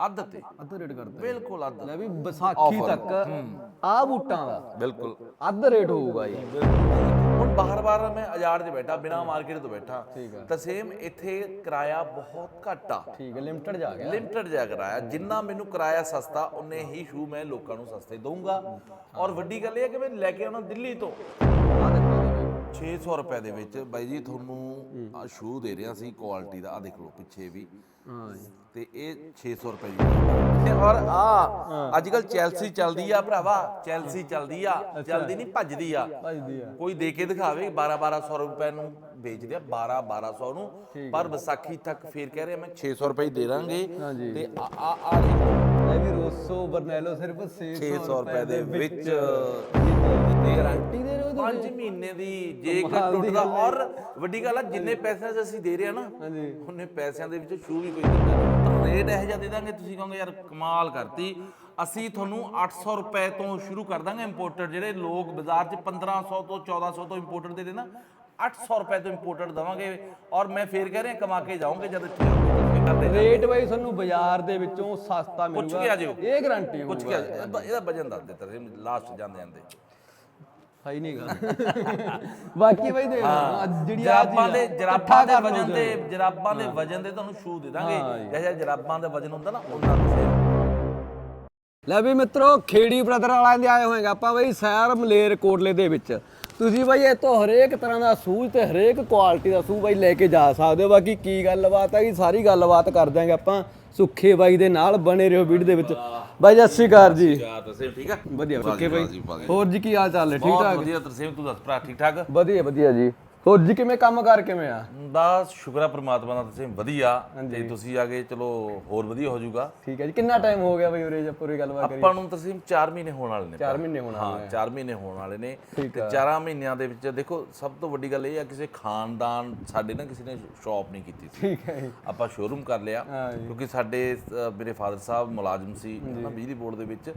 ਅੱਧ ਤੇ। ਅੱਧ ਰੇਟ ਕਰਦਾ। ਬਿਲਕੁਲ ਅੱਧ। ਲੈ ਵੀ ਵਿਸਾਖੀ ਤੱਕ ਆ ਬੂਟਾਂ ਦਾ। ਬਿਲਕੁਲ। ਅੱਧ ਰੇਟ ਹੋਊਗਾ ਜੀ ਹੁਣ ਬਾਹਰ-ਬਾਹਰ ਮੈਂ ਆਜ਼ਾਦ 'ਚ ਬੈਠਾ ਬਿਨਾ ਮਾਰਕੀਟ ਤੋਂ ਬੈਠਾ ਠੀਕ ਆ। ਤਾਂ ਸੇਮ ਇੱਥੇ ਕਿਰਾਇਆ ਬਹੁਤ ਘੱਟ ਆ। ਠੀਕ ਹੈ ਲਿਮਟਡ ਜਾ ਗਿਆ। ਲਿਮਟਡ ਜਿਹਾ ਕਿਰਾਇਆ। ਜਿੰਨਾ ਮੈਨੂੰ ਕਿਰਾਇਆ ਸਸਤਾ ਉਨੇ ਹੀ ਸ਼ੂ ਮੈਂ ਲੋਕਾਂ ਨੂੰ ਸਸਤੇ ਦਊਂਗਾ। ਔਰ ਵੱਡੀ ਗੱਲ ਇਹ ਹੈ ਕਿ ਮੈਂ ਲੈ ਕੇ ਆਉਣਾ ਦਿੱਲੀ ਤੋਂ। ਆ ਦੇਖੋ ਜੀ। 600 ਰੁਪਏ ਦੇ ਵਿੱਚ ਬਾਈ ਜੀ ਤੁਹਾਨੂੰ ਆ ਸ਼ੂ ਦੇ ਰਿਹਾ ਸੀ ਕੁਆਲਿਟੀ ਦਾ। ਆ ਦੇਖ ਲਓ ਪਿੱਛੇ ਵੀ। ਤੇ ਇਹ 600 ਰੁਪਏ ਦੀ ਤੇ ਔਰ ਆ ਅੱਜ ਕੱਲ ਚੈਲਸੀ ਚੱਲਦੀ ਆ ਭਰਾਵਾ ਚੈਲਸੀ ਚੱਲਦੀ ਆ ਚੱਲਦੀ ਨਹੀਂ ਭੱਜਦੀ ਆ। ਭਜਦੀ ਆ। ਕੋਈ ਦੇ ਕੇ ਦਿਖਾਵੇ 12 1200 ਰੁਪਏ ਨੂੰ ਵੇਚਦੇ ਆ 12 1200 ਨੂੰ। ਪਰ ਵਿਸਾਖੀ ਤੱਕ ਫੇਰ ਕਹਿ ਰਿਹਾ ਮੈਂ 600 ਰੁਪਏ ਦੇ ਦਾਂਗੇ। ਤੇ ਆ ਆ ਆ ਲੈ ਵੀ ਰੋਸੋ ਬਰਨੈਲੋ ਸਿਰਫ 600 600 ਰੁਪਏ ਦੇ ਵਿੱਚ। ਗਾਰੰਟੀ ਦੇ ਰਹੇ ਹੋ 5 ਮਹੀਨੇ ਦੀ ਜੇ ਇੱਕ ਟੁੱਟਦਾ। ਔਰ ਵੱਡੀ ਗੱਲ ਆ ਜਿੰਨੇ ਪੈਸਿਆਂ 'ਚ ਅਸੀਂ ਦੇ ਰਹੇ ਆ ਨਾ ਹਾਂਜੀ। ਉਹਨੇ ਪੈਸਿਆਂ ਦੇ ਵਿੱਚ ਸ਼ੂ ਵੀ ਕੋਈ ਦਿੰਦਾ ਨਹੀਂ। ਰੇਟ ਇਹੋ ਜਿਹਾ ਦੇ ਦਾਂਗੇ ਤੁਸੀਂ ਕਹੋਗੇ ਯਾਰ ਕਮਾਲ ਕਰਤੀ। ਅਸੀਂ ਤੁਹਾਨੂੰ 800 ਰੁਪਏ ਤੋਂ ਸ਼ੁਰੂ ਕਰ ਦਾਂਗੇ ਇੰਪੋਰਟਡ ਜਿਹੜੇ ਲੋਕ ਬਾਜ਼ਾਰ 'ਚ 1500 ਤੋਂ 1400 ਤੋਂ ਇੰਪੋਰਟਡ ਦੇ ਨਾ 800 ਰੁਪਏ ਤੋਂ ਇੰਪੋਰਟਡ ਦਵਾਂਗੇ। ਔਰ ਮੈਂ ਫੇਰ ਕਹਿ ਰਿਹਾ ਕਮਾ ਕੇ ਜਾਓਗੇ ਜਦ ਇੱਥੇ ਆਓਗੇ ਕਰਦੇ ਰੇਟ ਬਾਈ ਤੁਹਾਨੂੰ ਬਾਜ਼ਾਰ ਦੇ ਵਿੱਚੋਂ ਸਸਤਾ ਮਿਲੂਗਾ। ਇਹ ਗਾਰੰਟੀ ਹੋਊਗਾ। ਕੀ ਇਹਦਾ ਇਹਦਾ ਵਜਨ ਦੱਸ ਦੇ ਤੇਰੇ ਲਾਸਟ ਜਾਂਦੇ ਜਾਂਦੇ ਹੈ ਹੀ ਨਹੀਂਗਾ ਬਾਕੀ ਬਾਈ ਦੇ ਜਿਹੜੀ ਜਰਾਬਾਂ ਦੇ ਜਰਾਬਾਂ ਦੇ ਵਜਨ ਤੇ ਜਰਾਬਾਂ ਦੇ ਵਜਨ ਤੇ ਤੁਹਾਨੂੰ ਸ਼ੂ ਦੇ ਦਾਂਗੇ। ਜਿਹੜਾ ਜਰਾਬਾਂ ਦਾ ਵਜਨ ਹੁੰਦਾ ਨਾ ਉਹਨਾਂ ਦਾ ਲੈ ਵੀ ਮਿੱਤਰੋ ਖੇੜੀ ਬ੍ਰਦਰ ਵਾਲਿਆਂ ਦੇ ਆਏ ਹੋਏਗੇ ਆਪਾਂ ਬਈ ਸੈਰ ਮਲੇਰ ਕੋਟਲੇ ਦੇ ਵਿੱਚ। ਤੁਸੀਂ ਬਾਈ ਇੱਥੋਂ ਹਰੇਕ ਤਰ੍ਹਾਂ ਦਾ ਸੂਜ ਤੇ ਹਰੇਕ ਕੁਆਲਿਟੀ ਦਾ ਸੂਜ ਬਾਈ ਲੈ ਕੇ ਜਾ ਸਕਦੇ ਹੋ। ਬਾਕੀ ਕੀ ਗੱਲਬਾਤ ਹੈ ਸਾਰੀ ਗੱਲਬਾਤ ਕਰ ਦਿਆਂਗੇ ਆਪਾਂ। ਸੁੱਖੇ ਬਾਈ ਦੇ ਨਾਲ ਬਣੇ ਰਹੋ ਵੀਡੀਓ ਦੇ ਵਿੱਚ। ਬਾਈ ਸਤਿ ਸ਼੍ਰੀ ਅਕਾਲ ਜੀ। ਯਾਰ ਤਰਸੇਮ ਠੀਕ ਆ? ਸੁੱਖੇ ਬਾਈ। ਹੋਰ ਜੀ ਕੀ ਹਾਲ ਚਾਲ ਹੈ ਠੀਕ ਬਹੁਤ ਠਾਕ? ਵਧੀਆ ਤਰਸੇਮ ਤੂੰ ਦੱਸ ਭਰਾ ਠੀਕ ਠਾਕ? ਵਧੀਆ ਵਧੀਆ ਜੀ। ਹੋਰ ਜੀ ਕਿਵੇਂ ਕੰਮ ਕਰ ਕਿਵੇਂ ਆ? ਬਸ ਸ਼ੁਕਰ ਆ ਪ੍ਰਮਾਤਮਾ ਦਾ ਤਰਸੇਮ ਵਧੀਆ। ਤੇ ਤੁਸੀਂ ਆ ਗਏ ਚਲੋ ਹੋਰ ਵਧੀਆ ਹੋ ਜਾਊਗਾ। ਠੀਕ ਹੈ ਜੀ ਕਿੰਨਾ ਟਾਈਮ ਹੋ ਗਿਆ ਬਈ ਉਰੇ ਜੇ ਪੂਰੀ ਗੱਲਬਾਤ ਕਰੀ ਆਪਾਂ ਨੂੰ ਤਰਸੇਮ 4 ਮਹੀਨੇ ਹੋਣ ਵਾਲੇ ਨੇ 4 ਮਹੀਨੇ ਹੋਣਾ ਹਾਂ 4 ਮਹੀਨੇ ਹੋਣ ਵਾਲੇ ਨੇ। ਤੇ 4 ਮਹੀਨਿਆਂ ਦੇ ਵਿੱਚ ਦੇਖੋ ਸਭ ਤੋਂ ਵੱਡੀ ਗੱਲ ਇਹ ਆ ਕਿਸੇ ਖਾਨਦਾਨ ਸਾਡੇ ਨਾ ਕਿਸੇ ਨੇ ਸ਼ਾਪ ਨਹੀਂ ਕੀਤੀ ਸੀ। ਠੀਕ ਹੈ ਜੀ। ਆਪਾਂ ਸ਼ੋਰੂਮ ਕਰ ਲਿਆ। ਕਿਉਂਕਿ ਸਾਡੇ ਮੇਰੇ ਫਾਦਰ ਸਾਹਿਬ ਮੁਲਾਜ਼ਮ ਸੀ ਨਾ ਬਿਜਲੀ ਬੋਰਡ ਦੇ ਵਿੱਚ।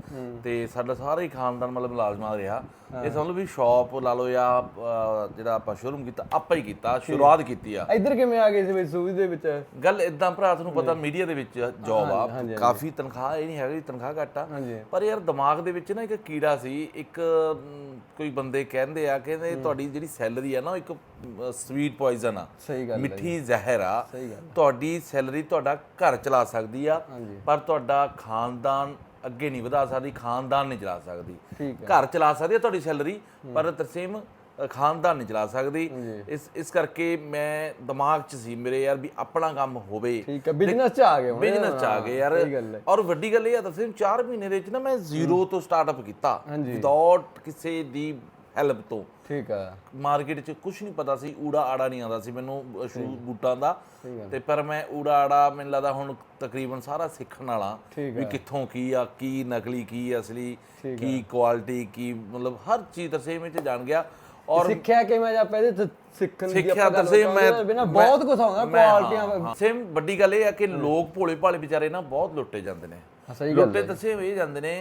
ਤੇ ਸਾਡਾ ਸਾਰਾ ਹੀ ਖਾਨਦਾਨ ਮਤਲਬ ਮੁਲਾਜ਼ਮਾਂ ਦਾ ਰਿਹਾ। ਇਹ ਸਮਝ ਵੀ ਸ਼ਾਪ ਲਾ ਲਓ ਜਾਂ ਜਿਹੜਾ ਆਪਾਂ ਸ਼ੋਰੂਮ ਕੀਤਾ ਆਪਾਂ ਹੀ ਕੀਤਾ ਸ਼ੁਰੂਆਤ ਕੀਤੀ ਆ। ਇੱਧਰ ਕਿਵੇਂ ਆ ਗਏ ਸੀ ਬਈ ਸੂਜ ਦੇ ਵਿੱਚ? ਗੱਲ ਇਦਾਂ ਭਰਾ ਤੁਹਾਨੂੰ ਪਤਾ ਮੀਡੀਆ ਦੇ ਵਿੱਚ ਜੌਬ ਆ। ਕਾਫੀ ਤਨਖਾਹ ਇਹ ਨਹੀਂ ਹੈਗੀ ਤਨਖਾਹ ਘੱਟ ਆ। ਪਰ ਯਾਰ ਦਿਮਾਗ ਦੇ ਵਿੱਚ ਨਾ ਇੱਕ ਕੀੜਾ ਸੀ ਇੱਕ ਕੋਈ ਬੰਦੇ ਕਹਿੰਦੇ ਆ ਕਹਿੰਦੇ ਤੁਹਾਡੀ ਜਿਹੜੀ ਸੈਲਰੀ ਆ ਨਾ ਇੱਕ ਸਵੀਟ ਪੋਇਜ਼ਨ ਆ। ਮਿੱਠੀ ਜ਼ਹਿਰ ਆ। ਤੁਹਾਡੀ ਸੈਲਰੀ ਤੁਹਾਡਾ ਘਰ ਚਲਾ ਸਕਦੀ ਆ। ਪਰ ਤੁਹਾਡਾ ਖਾਨਦਾਨ ਅੱਗੇ ਨਹੀਂ ਵਧਾ ਸਕਦੀ ਖਾਨਦਾਨ ਨਹੀਂ ਚਲਾ ਸਕਦੀ। ਹੈ। ਘਰ ਚਲਾ ਸਕਦੀ ਆ ਤੁਹਾਡੀ ਸੈਲਰੀ ਪਰ ਤਰਸੇਮ ਖਾਨਦਾਨ ਨਹੀਂ ਚਲਾ ਸਕਦੀ। ਇਸ ਇਸ ਕਰਕੇ ਮੈਂ ਦਿਮਾਗ 'ਚ ਸੀ ਮੇਰੇ ਯਾਰ ਵੀ ਆਪਣਾ ਕੰਮ ਹੋਵੇ। ਠੀਕ ਹੈ ਬਿਜ਼ਨਸ ਚ ਆ ਗਏ ਹੁਣ। ਬਿਜ਼ਨਸ 'ਚ ਆ ਗਏ ਯਾਰ। ਹੈ ਔਰ ਵੱਡੀ ਗੱਲ ਇਹ ਆ ਤਰਸੇਮ 4 ਮਹੀਨੇ ਦੇ ਵਿੱਚ ਨਾ ਮੈਂ ਜ਼ੀਰੋ ਤੋਂ ਸਟਾਰਟਅਪ ਕੀਤਾ। ਵਿਦਆਊਟ ਕਿਸੇ ਦੀ ਹੈਲਪ ਤੋਂ। ਠੀਕ ਆ। ਮਾਰਕੀਟ 'ਚ ਕੁਝ ਨਹੀਂ ਪਤਾ ਸੀ ਊੜਾ ਆੜਾ ਨਹੀਂ ਆਉਂਦਾ ਸੀ ਮੈਨੂੰ ਸ਼ੂ ਬੂਟਾਂ ਦਾ। ਤੇ ਪਰ ਮੈਂ ਊੜਾ ਆੜਾ ਮੈਨੂੰ ਲੱਗਦਾ ਹੁਣ ਤਕਰੀਬਨ ਸਾਰਾ ਸਿੱਖਣ ਵਾਲਾ। ਵੀ ਕਿੱਥੋਂ ਕੀ ਆ ਕੀ ਨਕਲੀ ਕੀ ਅਸਲੀ ਕੀ ਕੁਆਲਿਟੀ ਕੀ ਮਤਲਬ ਹਰ ਚੀਜ਼ ਤਰਸੇ ਵਿੱਚ ਜਾਣ ਗਿਆ। ਔਰ ਸਿੱਖਿਆ ਕਿਵੇਂ ਜਾਂ ਪਹਿਲੇ ਤੋਂ ਸਿੱਖਣ ਦੀ ਸਿੱਖਿਆ ਤਰਸੇ ਮੈਂ ਬਿਨਾਂ ਬਹੁਤ ਕੁਝ ਆਉਂਦਾ ਕੁਆਲਿਟੀਆਂ ਸੇਮ ਵੱਡੀ ਗੱਲ ਇਹ ਆ ਕਿ ਲੋਕ ਭੋਲੇ ਭਾਲੇ ਵਿਚਾਰੇ ਨਾ ਬਹੁਤ ਲੁੱਟੇ ਜਾਂਦੇ ਨੇ। ਸਹੀ ਗੱਲ ਲੁੱਟੇ ਇਹ ਜਾਂਦੇ ਨੇ।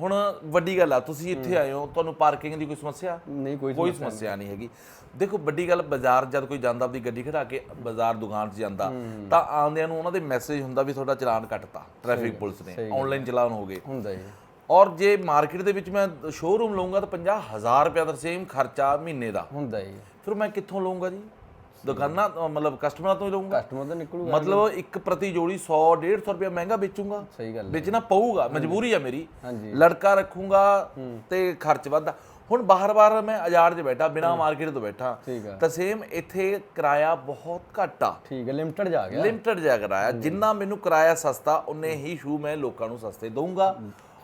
ਹੁਣ ਵੱਡੀ ਗੱਲ ਆ ਤੁਸੀਂ ਇੱਥੇ ਆਏ ਹੋ ਤੁਹਾਨੂੰ ਪਾਰਕਿੰਗ ਦੀ ਕੋਈ ਸਮੱਸਿਆ? ਨਹੀਂ ਕੋਈ ਕੋਈ ਸਮੱਸਿਆ ਨਹੀਂ। ਹੈਗੀ। ਦੇਖੋ ਵੱਡੀ ਗੱਲ ਬਾਜ਼ਾਰ ਜਦ ਕੋਈ ਜਾਂਦਾ ਆਪਣੀ ਗੱਡੀ ਖੜਾ ਕੇ ਬਾਜ਼ਾਰ ਦੁਕਾਨ 'ਚ ਜਾਂਦਾ ਤਾਂ ਆਉਂਦਿਆਂ ਨੂੰ ਉਹਨਾਂ ਦੇ ਮੈਸੇਜ ਹੁੰਦਾ ਵੀ ਤੁਹਾਡਾ ਚਲਾਨ ਕੱਟਤਾ ਟ੍ਰੈਫਿਕ ਪੁਲਿਸ ਨੇ ਆਨਲਾਈਨ ਚਲਾਨ ਹੋ ਗਏ। ਹੁੰਦਾ ਜੀ ਔਰ ਜੇ ਮਾਰਕੀਟ ਦੇ ਵਿੱਚ ਮੈਂ ਸ਼ੋਰੂਮ ਲਵਾਂਗਾ ਤਾਂ 50000 ਰੁਪਏ ਦਾ ਸੇਮ ਖਰਚਾ ਮਹੀਨੇ ਦਾ। ਹੁੰਦਾ ਜੀ ਫਿਰ ਮੈਂ ਕਿੱਥੋਂ ਲਵਾਂਗਾ ਜੀ? ਦੁਕਾਨਾਂ ਤੋਂ, ਮਤਲਬ ਕਸਟਮਰਾਂ ਤੋਂ ਹੀ ਲਵਾਂਗਾ ਕਸਟਮਰ ਤਾਂ ਨਿਕਲੂਗਾ ਮਤਲਬ ਇੱਕ ਪ੍ਰਤੀ ਜੋੜੀ 100 150 ਰੁਪਏ ਮਹਿੰਗਾ ਵੇਚੂੰਗਾ। ਸਹੀ ਗੱਲ। ਵੇਚਣਾ ਪਊਗਾ ਮਜਬੂਰੀ ਆ ਮੇਰੀ। ਹਾਂਜੀ। ਲੜਕਾ ਰੱਖੂੰਗਾ ਤੇ ਖਰਚ ਵੱਧਦਾ। ਹੁਣ ਬਾਹਰ-ਬਾਹਰ ਮੈਂ ਆਜ਼ਾਦ 'ਚ ਬੈਠਾ ਬਿਨਾ ਮਾਰਕੀਟ ਤੋਂ ਬੈਠਾ ਤਾਂ ਸੇਮ ਇੱਥੇ ਕਿਰਾਇਆ ਬਹੁਤ ਘੱਟ ਆ। ਠੀਕ ਹੈ ਲਿਮਟਡ ਜਾ ਗਿਆ। ਲਿਮਟਡ ਜਿਹਾ ਕਿਰਾਇਆ। ਜਿੰਨਾ ਮੈਨੂੰ ਕਿਰਾਇਆ ਸਸਤਾ ਉਨੇ ਹੀ ਸ਼ੂ ਮੈਂ ਲੋਕਾਂ ਨੂੰ ਸਸਤੇ ਦਊਂਗਾ।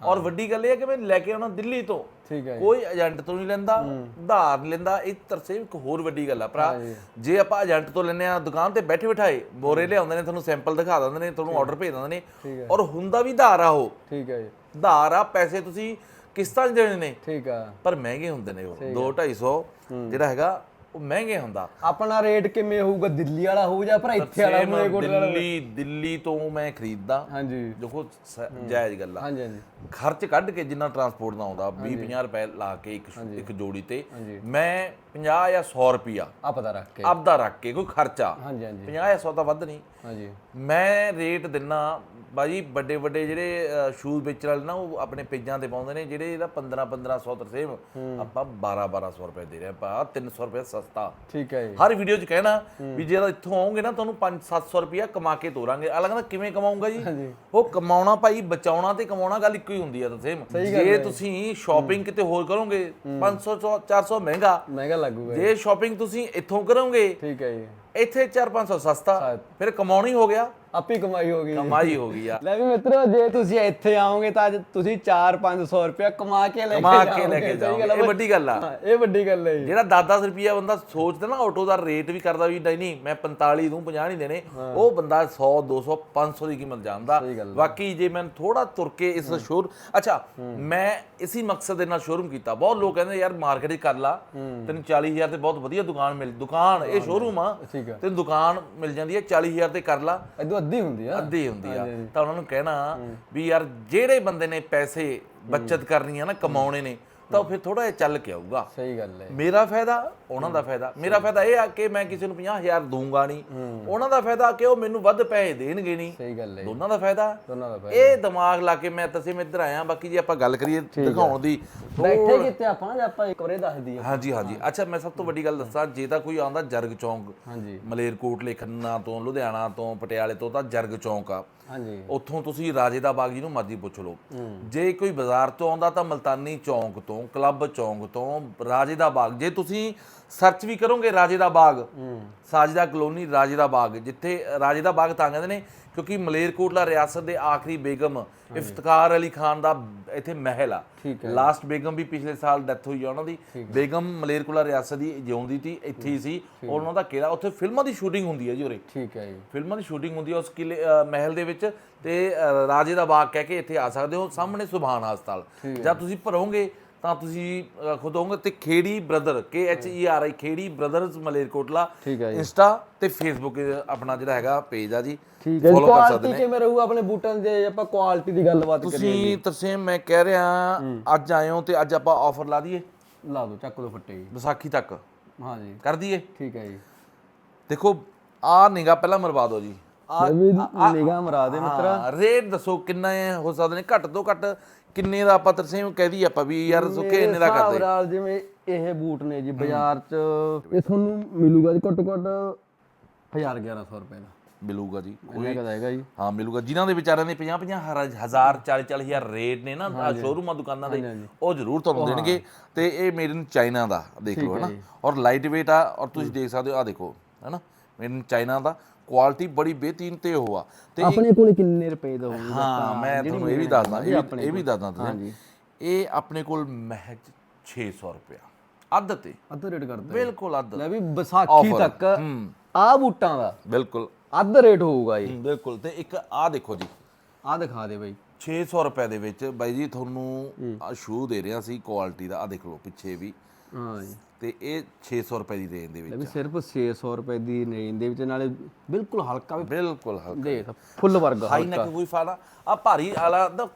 ਔਰ ਵੱਡੀ ਗੱਲ ਇਹ ਹੈ ਕਿ ਮੈਂ ਲੈ ਕੇ ਆਉਣਾ ਦਿੱਲੀ ਤੋਂ। ਠੀਕ ਹੈ ਕੋਈ ਏਜੰਟ ਤੋਂ ਨਹੀਂ ਲੈਂਦਾ ਉਧਾਰ ਲੈਂਦਾ। ਇਹ ਤਰਸੇ ਇੱਕ ਹੋਰ ਵੱਡੀ ਗੱਲ ਆ ਭਰਾ। ਜੇ। ਆਪਾਂ ਏਜੰਟ ਤੋਂ ਲੈਨੇ ਆ ਦੁਕਾਨ ਤੇ ਬੈਠੇ ਬਿਠਾਏ ਬੋਰੇ ਲਿਆਉਂਦੇ ਨੇ ਤੁਹਾਨੂੰ ਸੈਂਪਲ ਦਿਖਾ ਦਿੰਦੇ ਨੇ ਤੁਹਾਨੂੰ ਆਰਡਰ ਭੇਜ ਦਿੰਦੇ ਨੇ। ਔਰ ਹੁੰਦਾ ਵੀ ਉਧਾਰ ਆ ਉਹ। ਠੀਕ ਹੈ ਜੀ। ਉਧਾਰ ਆ ਪੈਸੇ ਤੁਸੀਂ ਕਿਸ਼ਤਾਂ ਦੇਣੇ ਨੇ। ਠੀਕ ਆ। ਪਰ ਮਹਿੰਗੇ ਹੁੰਦੇ ਨੇ ਉਹ। 2 250 ਜਿਹੜਾ ਹੈਗਾ ਉਹ ਮਹਿੰਗੇ ਹੁੰਦਾ। ਆਪਣਾ ਰੇਟ ਕਿਵੇਂ ਹੋਊਗਾ? ਦਿੱਲੀ ਵਾਲਾ ਹੋਊ ਜਾਂ ਪਰ ਇੱਥੇ ਵਾਲਾ ਕੋਲ ਵਾਲਾ? ਦਿੱਲੀ ਦਿੱਲੀ ਤੋਂ ਮੈਂ ਖਰੀਦਦਾ। ਹਾਂਜੀ। ਦੇਖੋ ਸ- ਜਾਇਜ਼ ਗੱਲ ਆ। ਹਾਂਜੀ ਹਾਂਜੀ। ਖਰਚ ਕੱਢ ਕੇ ਜਿੰਨਾ ਟਰਾਂਸਪੋਰਟ ਦਾ ਆਉਂਦਾ 20 50 ਰੁਪਏ ਲਾ ਕੇ ਇੱਕ ਇੱਕ ਜੋੜੀ ਤੇ। ਮੈਂ 50 ਜਾਂ 100 ਰੁਪਿਆ ਆ ਪਤਾ ਰੱਖ ਕੇ। ਆਪਦਾ ਰੱਖ ਕੇ ਕੋਈ ਖਰਚਾ। ਹਾਂਜੀ ਹਾਂਜੀ। 50 ਜਾਂ 100 ਤਾਂ ਵੱਧ ਨਹੀਂ। ਹਾਂਜੀ। ਮੈਂ ਰੇਟ ਦਿੰਨਾ ਬਾਜੀ ਵੱਡੇ ਵੱਡੇ ਜਿਹੜੇ ਸ਼ੂਜ਼ ਵੇਚਣ ਵਾਲੇ ਨਾ ਉਹ ਆਪਣੇ ਪੇਜਾਂ ਤੇ ਪਾਉਂਦੇ ਨੇ ਜਿਹੜੇ ਇਹਦਾ 15 1500 ਤਰਸੇਮ ਆਪਾਂ 12 1200 ਰੁਪਏ ਦੇ ਰਹੇ ਆਪਾਂ 300 ਰੁਪਏ ਸਸਤਾ। ਠੀਕ ਹੈ ਜੀ। ਹਰ ਵੀਡੀਓ 'ਚ ਕਹਿਣਾ ਵੀ ਜੇ ਇੱਥੋਂ ਆਉਂਗੇ ਨਾ ਤੁਹਾਨੂੰ 5-700 ਰੁਪਇਆ ਕਮਾ ਕੇ ਤੋਰਾਂਗੇ। ਅਲੱਗ ਕਹਿੰਦਾ ਕਿਵੇਂ ਕਮਾਉਂਗਾ ਜੀ? ਉਹ ਕਮਾਉਣਾ ਭਾਈ ਬਚਾਉਣਾ ਤੇ ਕਮਾਉਣਾ ਗੱਲ ਇੱਕੋ ਹੀ ਹੁੰਦੀ ਆ ਤਰਸੇਮ ਜੇ ਤੁਸੀਂ ਸ਼ਾਪਿੰਗ ਕਿਤੇ ਹੋਰ ਕਰੋਗੇ 500 400 ਮਹਿੰਗਾ। ਮਹਿੰਗਾ ਲੱਗੂਗਾ ਜੇ ਸ਼ਾਪਿੰਗ ਤੁਸੀਂ ਇੱਥੋਂ ਕਰੋਗੇ ਠੀਕ ਹੈ ਜੀ। ਇੱਥੇ 4-500 ਸਸਤਾ ਫਿਰ ਕਮਾਉਣੀ ਹੋ ਗਿਆ। ਆਪੀ ਕਮਾਈ ਹੋ ਗਈ। ਕਮਾਈ ਹੋ ਗਈ ਆ। ਲੈ ਵੀ ਮਿੱਤਰੋ ਜੇ ਤੁਸੀਂ ਇੱਥੇ ਆਓਗੇ ਤਾਂ ਅੱਜ ਤੁਸੀਂ 4-500 ਰੁਪਇਆ ਕਮਾ ਕੇ ਲੈ ਕੇ ਕਮਾ ਕੇ ਲੈ ਜਾਓਗੇ। ਕੇ ਇਹ ਵੱਡੀ ਗੱਲ ਆ। ਇਹ ਵੱਡੀ ਗੱਲ ਹੈ ਜਿਹੜਾ 10-10 ਰੁਪਿਆ ਬੰਦਾ ਸੋਚਦਾ ਨਾ ਆਟੋ ਦਾ ਰੇਟ ਵੀ ਕਰਦਾ ਵੀ ਨਹੀਂ ਨਹੀਂ ਮੈਂ 45 ਦੂੰ 50 ਨਹੀਂ ਦੇਣੇ ਉਹ ਬੰਦਾ 100 200 500 ਦੀ ਕੀਮਤ ਜਾਣਦਾ। ਬਾਕੀ ਜੇ ਮੈਂ ਥੋੜਾ ਤੁਰ ਕੇ ਇਸ ਸ਼ੋਰ ਅੱਛਾ ਮੈਂ ਇਸੀ ਮਕਸਦ ਦੇ ਨਾਲ ਸ਼ੋਰੂਮ ਕੀਤਾ। ਬਹੁਤ ਲੋਕ ਕਹਿੰਦੇ ਯਾਰ ਮਾਰਕੀਟ ਕਰ ਲਾ। ਤੈਨੂੰ 40000 ਤੇ ਬਹੁਤ ਵਧੀਆ ਦੁਕਾਨ ਮਿਲ ਦੁਕਾਨ ਇਹ ਸ਼ੋਰੂਮ ਆ। ਠੀਕ ਆ। ਤੈਨੂੰ ਦੁਕਾਨ ਮਿਲ ਜਾਂਦੀ ਹੈ 40000 ਤੇ ਕਰ ਲਾ। ਇਦੋਂ ਅੱਧੀ ਹੁੰਦੀ ਆ। ਅੱਧੀ ਹੁੰਦੀ ਆ। ਤਾਂ ਉਹਨਾਂ ਨੂੰ ਕਹਿਣਾ ਵੀ ਯਾਰ ਜਿਹੜੇ ਬੰਦੇ ਨੇ ਪੈਸੇ ਬਚਤ ਕਰਨੀ ਆ ਨਾ ਕਮਾਉਣੇ ਨੇ ਤਾਂ ਉਹ ਫਿਰ ਥੋੜਾ ਜਿਹਾ ਚੱਲ ਕੇ ਆਊਗਾ। ਸਹੀ ਗੱਲ ਹੈ। ਮੇਰਾ ਫਾਇਦਾ ਉਹਨਾਂ ਦਾ ਫਾਇਦਾ। ਮੇਰਾ ਫਾਇਦਾ ਇਹ ਆ ਕਿ ਮੈਂ ਕਿਸੇ ਨੂੰ 50000 ਦੂੰਗਾ ਨਹੀਂ। ਉਹਨਾਂ ਦਾ ਫਾਇਦਾ ਕਿ ਉਹ ਮੈਨੂੰ ਵੱਧ ਪੈਸੇ ਦੇਣਗੇ ਨਹੀਂ। ਸਹੀ ਗੱਲ ਹੈ। ਦੋਨਾਂ ਦਾ ਫਾਇਦਾ। ਦੋਨਾਂ ਦਾ ਇਹ ਦਿਮਾਗ ਲਾ ਕੇ ਮੈਂ ਤਸੇ ਮੈਂ ਇੱਧਰ ਆਇਆ ਬਾਕੀ ਜੇ ਆਪਾਂ ਗੱਲ ਕਰੀਏ ਦਿਖਾਉਣ ਦੀ ਬੈਠੇ ਕਿਤੇ ਆਪਾਂ ਜੇ ਆਪਾਂ ਇੱਕ ਵਾਰੇ ਦੱਸ ਦਈਏ। ਹਾਂਜੀ ਹਾਂਜੀ। ਅੱਛਾ ਮੈਂ ਸਭ ਤੋਂ ਵੱਡੀ ਗੱਲ ਦੱਸਾਂ ਜੇ ਤਾਂ ਕੋਈ ਆਉਂਦਾ ਜਰਗ ਚੌਂਕ ਹਾਂਜੀ। ਮਲੇਰਕੋਟਲੇ ਖੰਨਾ ਤੋਂ ਲੁਧਿਆਣਾ ਤੋਂ ਪਟਿਆਲੇ ਤੋਂ ਤਾਂ ਜਰਗ ਚੌਂਕ ਆ। ਹਾਂਜੀ। ਉੱਥੋਂ ਤੁਸੀਂ ਰਾਜੇ ਦਾ ਬਾਗ ਜਿਹਨੂੰ ਮਰਜ਼ੀ ਪੁੱਛ ਲਓ। ਜੇ ਕੋਈ ਬਾਜ਼ਾਰ ਤੋਂ ਆਉਂਦਾ ਤਾਂ ਮਲਤਾਨੀ ਚੌਂਕ ਤੋਂ ਕਲੱਬ ਚੌਂਕ ਤੋਂ ਰਾਜੇ ਦਾ ਬਾਗ। ਜੇ ਤੁਸੀਂ ਸਰਚ ਵੀ ਕਰੋਗੇ ਰਾਜੇ ਦਾ ਬਾਗ ਸਾਜਦਾ ਕਲੋਨੀ ਰਾਜੇ ਦਾ ਬਾਗ ਜਿੱਥੇ ਰਾਜੇ ਦਾ ਬਾਗ ਤਾਂ ਕਹਿੰਦੇ ਨੇ ਕਿਉਂਕਿ ਮਲੇਰਕੋਟਲਾ ਰਿਆਸਤ ਦੇ ਆਖਰੀ ਬੇਗਮ ਇਫਤਕਾਰ ਅਲੀ ਖਾਨ ਦਾ ਇੱਥੇ ਮਹਿਲ ਆ। ਲਾਸਟ ਬੇਗਮ ਵੀ ਪਿਛਲੇ ਸਾਲ ਡੈਥ ਹੋਈ ਆ ਉਹਨਾਂ ਦੀ। ਬੇਗਮ ਮਲੇਰਕੋਟਲਾ ਰਿਆਸਤ ਦੀ ਜਿਉਂਦੀ ਸੀ ਇੱਥੇ ਹੀ ਸੀ। ਔਰ ਉਹਨਾਂ ਦਾ ਕਿਲਾ ਉੱਥੇ ਫਿਲਮਾਂ ਦੀ ਸ਼ੂਟਿੰਗ ਹੁੰਦੀ ਹੈ ਜੀ ਉਰੇ। ਠੀਕ ਹੈ ਜੀ। ਫਿਲਮਾਂ ਦੀ ਸ਼ੂਟਿੰਗ ਹੁੰਦੀ ਹੈ ਉਸ ਕਿਲੇ ਮਹਿਲ ਦੇ ਵਿੱਚ ਤੇ ਰਾਜੇ ਦਾ ਬਾਗ ਕਹਿ ਕੇ ਇੱਥੇ ਆ ਸਕਦੇ ਹੋ ਸਾਹਮਣੇ ਸੁਭਾਨ ਹਸਪਤਾਲ। ਜਦ ਤੁਸੀਂ ਭਰੋਗੇ ਤਾਂ ਤੁਸੀਂ ਅ, ਖੁਦ ਹੋਗੇ ਤੇ Kheri brother K H E R I Kheri brothers Malerkotla ਠੀਕ ਹੈ ਜੀ। ਇੰਸਟਾ ਤੇ ਫੇਸਬੁੱਕ ਆਪਣਾ ਜਿਹੜਾ ਹੈਗਾ ਪੇਜ ਆ ਜੀ। ਠੀਕ ਹੈ Follow ਕਰ ਸਕਦੇ ਕੁਆਲਿਟੀ ਕਿਵੇਂ ਰਹੂ ਆਪਣੇ ਬੂਟਾਂ ਦੇ? ਆਪਾਂ ਕੁਆਲਿਟੀ ਦੀ ਗੱਲਬਾਤ ਕਰੀਏ ਤੁਸੀਂ ਤਰਸੇਮ ਮੈਂ ਕਹਿ ਰਿਹਾ ਅੱਜ ਹੋ ਤੇ ਅੱਜ ਆਪਾਂ ਆਫਰ ਲਾ ਦਈਏ। ਲਾ ਦੋ ਚੱਕ ਦੋ ਫੱਟੇ ਜੀ। ਵਿਸਾਖੀ ਤੱਕ। ਹਾਂ ਜੀ। ਕਰ ਦਈਏ। ਠੀਕ ਹੈ ਜੀ। ਦੇਖੋ ਆ ਨਿਗਾ ਪਹਿਲਾਂ ਮਰਵਾ ਦਿਓ ਜੀ। ਆ ਨਿਗਾਹ ਮਰਾ ਦੇ ਹਾਂ ਰੇਟ ਦੱਸੋ ਕਿੰਨਾ ਹੈ ਹੋ ਸਕਦੇ ਨੇ? ਘੱਟ ਤੋਂ ਘੱਟ ਕਿੰਨੇ ਦਾ ਆਪਾਂ ਤਰਸੇਮ ਕਹਿ ਆਪਾਂ ਵੀ ਯਾਰ ਸੁੱਕੇ ਇੰਨੇ ਦਾ ਕਰਦੇ। ਨਾਲ ਜਿਵੇਂ ਇਹ ਬੂਟ ਨੇ ਜੀ ਬਾਜ਼ਾਰ 'ਚ ਇਹ ਤੁਹਾਨੂੰ ਮਿਲੂਗਾ ਜੀ ਘੱਟੋ ਘੱਟ 1000 1100 ਰੁਪਏ ਦਾ। ਮਿਲੂਗਾ ਜੀ ਕਦਾ ਹੈਗਾ ਜੀ? ਹਾਂ ਮਿਲੂਗਾ। ਜਿਨ੍ਹਾਂ ਦੇ ਵਿਚਾਰਿਆਂ ਦੇ 50 50 ਹਜ਼ਾਰ 40 40 ਹਜ਼ਾਰ ਰੇਟ ਨੇ ਨਾ ਸ਼ੋਰੂਮਾਂ ਦੁਕਾਨਾਂ ਦੇ ਉਹ ਜ਼ਰੂਰ ਤੁਹਾਨੂੰ ਦੇਣਗੇ। ਤੇ ਇਹ ਮੇਡ ਇਨ ਚਾਈਨਾ ਦਾ ਦੇਖ ਲਓ ਹਨਾ। ਔਰ ਲਾਈਟ weight ਆ ਔਰ ਤੁਸੀਂ ਦੇਖ ਸਕਦੇ ਹੋ ਆ ਦੇਖੋ ਹਨਾ। ਮੇਡ ਇਨ ਚਾਈਨਾ ਦਾ। ਕੁਆਲਿਟੀ ਬੜੀ ਬਿਹਤਰੀਨ ਤੇ ਉਹ ਆ। ਤੇ ਆਪਣੇ ਕੋਲ ਕਿੰਨੇ ਰੁਪਏ ਦਾ ਹੋਊਗਾ ਹਾਂ ਮੈਂ ਤੁਹਾਨੂੰ ਇਹ ਵੀ ਦੱਸਦਾ ਇਹ ਵੀ- ਇਹ ਦੱਸਦਾ ਤੁਸੀਂ। ਇਹ ਆਪਣੇ ਕੋਲ ਮਹਿਜ 600 ਰੁਪਿਆ ਅੱਧ ਤੇ। ਅੱਧ ਰੇਟ ਕਰਦੇ। ਬਿਲਕੁਲ ਅੱਧ। ਲੈ ਵੀ ਵਿਸਾਖੀ ਤੱਕ ਆ ਬੂਟਾਂ ਦਾ। ਬਿਲਕੁਲ। ਅੱਧ ਰੇਟ ਹੋਊਗਾ ਜੀ ਬਿਲਕੁਲ। ਤੇ ਇੱਕ ਆ ਦੇਖੋ ਜੀ। ਆ ਦਿਖਾ ਦੇ ਬਾਈ। 600 ਰੁਪਏ ਦੇ ਵਿੱਚ ਬਾਈ ਜੀ ਤੁਹਾਨੂੰ ਆ ਸ਼ੂ ਦੇ ਰਿਹਾ ਸੀ ਕੁਆਲਿਟੀ ਦਾ। ਆ ਦੇਖ ਲਓ ਪਿੱਛੇ ਵੀ। ਹਾਂ ਜੀ। ਤੇ ਇਹ 600 ਰੁਪਏ ਦੀ ਰੇਂਜ ਦੇ ਵਿੱਚ ਵੀ ਸਿਰਫ 600 ਰੁਪਏ ਦੀ ਰੇਂਜ ਦੇ ਵਿੱਚ ਨਾਲੇ ਬਿਲਕੁਲ ਹਲਕਾ ਵੀ ਬਿਲਕੁਲ ਹਲਕਾ। ਦੇਖ ਫੁੱਲ ਵਰਗਾ ਹਾਈ ਨੈਕ ਕੋਈ ਫਾਇਦਾ ਆ ਭਾਰੀ ਵਾਲਾ ਤਾਂ